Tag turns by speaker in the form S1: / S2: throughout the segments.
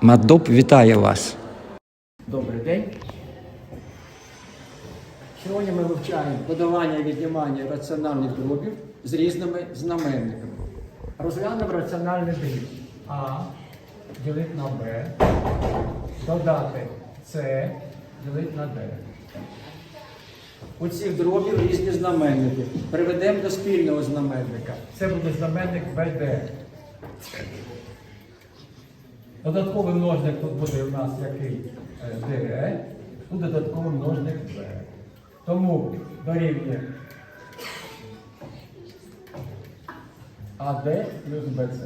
S1: Мадоп вітає вас.
S2: Добрий день. Сьогодні ми вивчаємо додавання і віднімання раціональних дробів з різними знаменниками. Розглянемо раціональний дріб. А ділити на Б, додати С, ділити на Д. У цих дробів різні знаменники. Приведемо до спільного знаменника. Це буде знаменник БД. Додатковий множник тут буде у нас який Е, ДЕ, тут додатковий множник Б. Тому дорівнює АД плюс БЦ.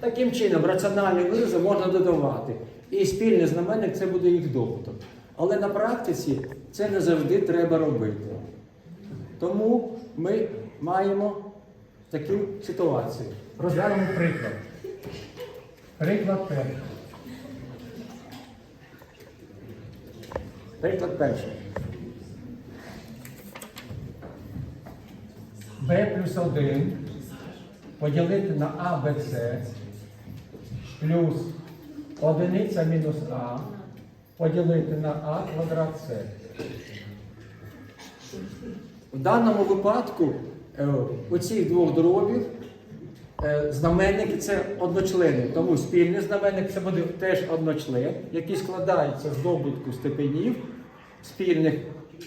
S2: Таким чином, раціональні вирази можна додавати. І спільний знаменник це буде їх добуток. Але на практиці це не завжди треба робити. Тому ми маємо таку ситуацію. Розглянемо приклад. Приклад перший. Приклад перший. b плюс 1 поділити на а, Б, С плюс одиниця мінус А поділити на А квадрат С. В даному випадку е, у цих двох дробів е, знаменники це одночлени, тому спільний знаменник це буде теж одночлен, який складається з добутку степенів спільних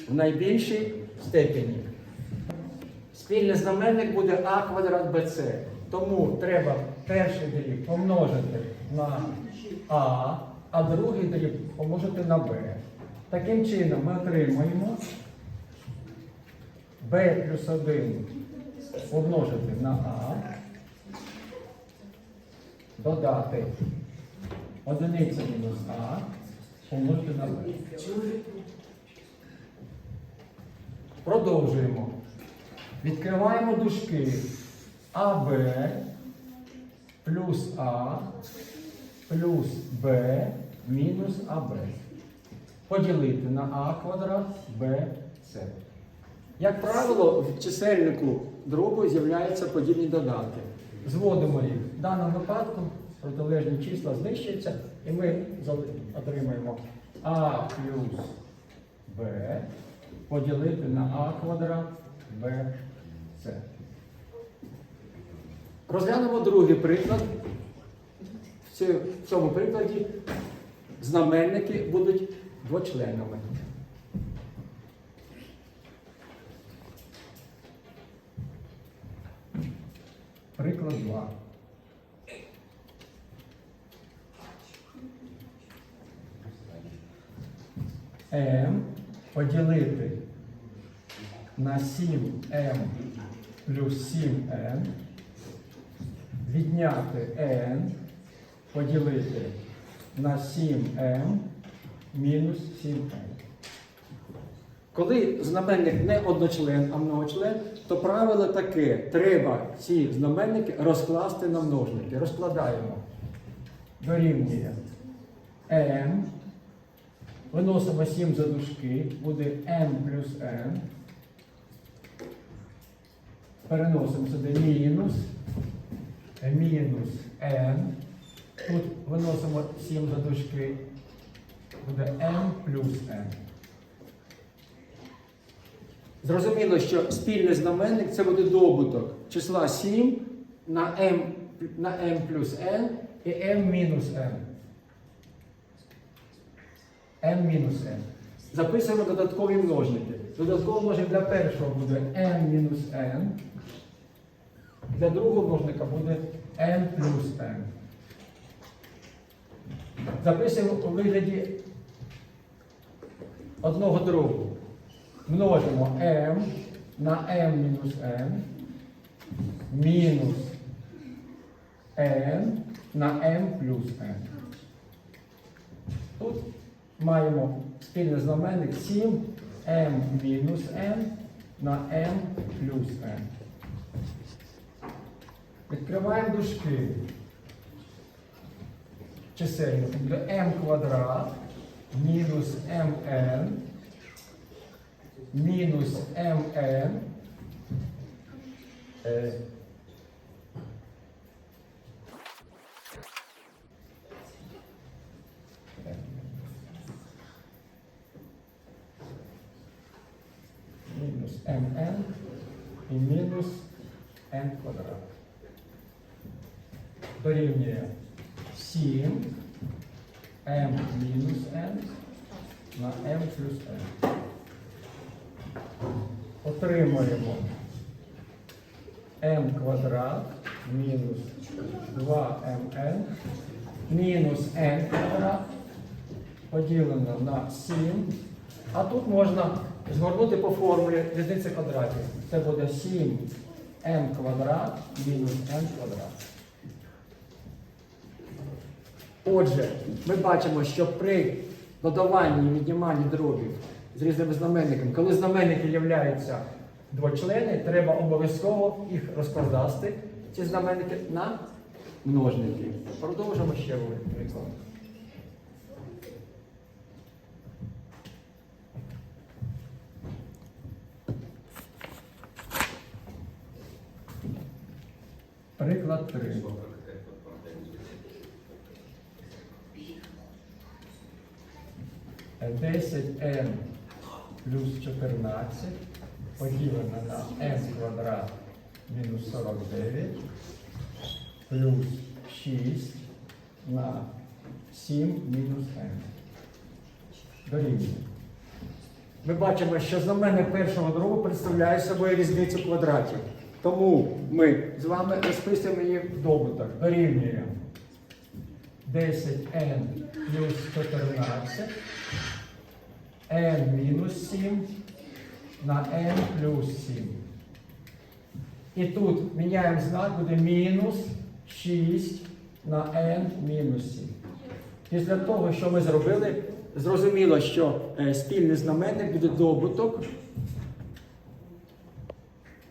S2: в найбільшій степені. Спільний знаменник буде а квадрат bc. Тому треба перший дріб помножити на а, а другий дріб помножити на b. Таким чином ми отримуємо b плюс 1 помножити на а, додати одиниця мінус а, помножити на b. Продовжуємо. Відкриваємо дужки АБ плюс А плюс Б мінус АБ. Поділити на А квадрат Б С. Як правило, в чисельнику дробу з'являються подібні додатки. Зводимо їх. В даному випадку протилежні числа знищуються, і ми отримаємо А плюс Б поділити на А квадрат Б С. Розглянемо другий приклад. В цьому прикладі знаменники будуть двочленами. Приклад 2. М поділити на 7m плюс 7n, відняти n, поділити на 7m мінус 7n. Коли знаменник не одночлен, а многочлен, то правило таке: треба ці знаменники розкласти на множники. Розкладаємо. Дорівнює m. Виносимо 7 за дужки, буде m плюс n. Переносимо сюди мінус, мінус n. Тут виносимо 7 за дужки, буде m плюс n. Зрозуміло, що спільний знаменник це буде добуток числа 7 на m, на m плюс n і m мінус n. m мінус n. Записуємо додаткові множники. Додатковий множник для першого буде m мінус n. Для другого множника буде n плюс n. Записуємо у вигляді одного дробу. Множимо m на m мінус n мінус n на m плюс n. Тут маємо спільний знаменник 7 m мінус n на m плюс n. Відкриваємо дужки. Чисельник буде m квадрат мінус mn minus m é, m mn e menos n quadrado. Дорівнює 7 m мінус n на m плюс n. Отримуємо m квадрат мінус 2mn мінус n квадрат поділено на 7. А тут можна згорнути по формулі різниці квадратів. Це буде 7m квадрат мінус n квадрат. Отже, ми бачимо, що при додаванні і відніманні дробів з різними знаменниками, коли знаменники являються двочлени, треба обов'язково їх розкладати, ці знаменники, на множники. Продовжимо ще один приклад. Приклад 3. Е, 10n плюс 14 поділено на n квадрат мінус 49 плюс 6 на 7 мінус n. Дорівнює. Ми бачимо, що знаменник першого дробу представляє собою різницю квадратів. Тому ми з вами розписуємо її в добуток. Дорівнює 10n плюс 14 n мінус 7 на n плюс 7. І тут міняємо знак, буде мінус 6 на n мінус 7. Після того, що ми зробили, зрозуміло, що е, спільний знаменник буде добуток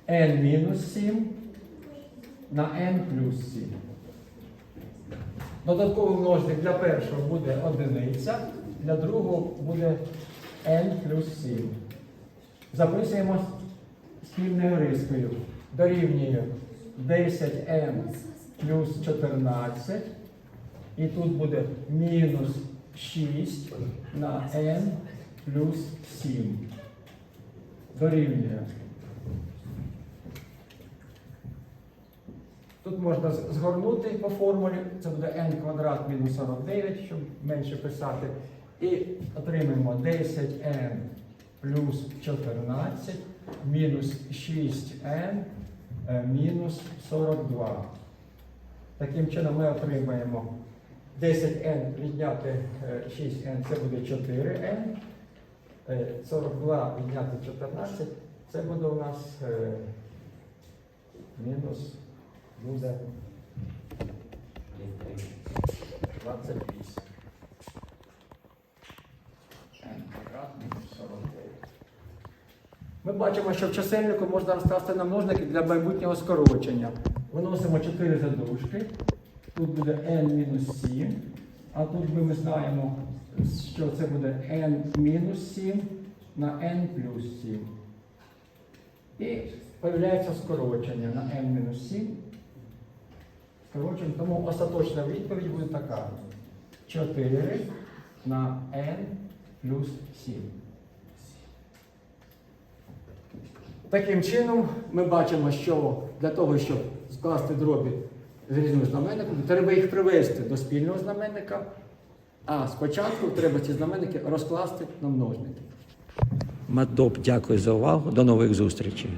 S2: n мінус 7 на n плюс 7. Додатковий множник для першого буде одиниця, для другого буде n плюс 7. Записуємо спільною рискою. Дорівнює 10n плюс 14. І тут буде мінус 6 на n плюс 7. Дорівнює. Тут можна згорнути по формулі, це буде n квадрат мінус 49, щоб менше писати. І отримаємо 10n плюс 14 мінус 6n е, мінус 42. Таким чином ми отримаємо 10n відняти е, 6n, це буде 4n. Е, 42 відняти 14, це буде у нас е, мінус буде 28. n квадрат мінус 49. Ми бачимо, що в чисельнику можна розкласти на множники для майбутнього скорочення. Виносимо 4 задушки. Тут буде n мінус 7. А тут ми знаємо, що це буде n мінус 7 на n плюс 7. І появляється скорочення на n мінус 7. Скорочення, тому остаточна відповідь буде така. 4 на n плюс 7. Таким чином, ми бачимо, що для того, щоб скласти дробі з різним знаменником, треба їх привести до спільного знаменника, а спочатку треба ці знаменники розкласти на множники.
S1: Мадоп, дякую за увагу. До нових зустрічей.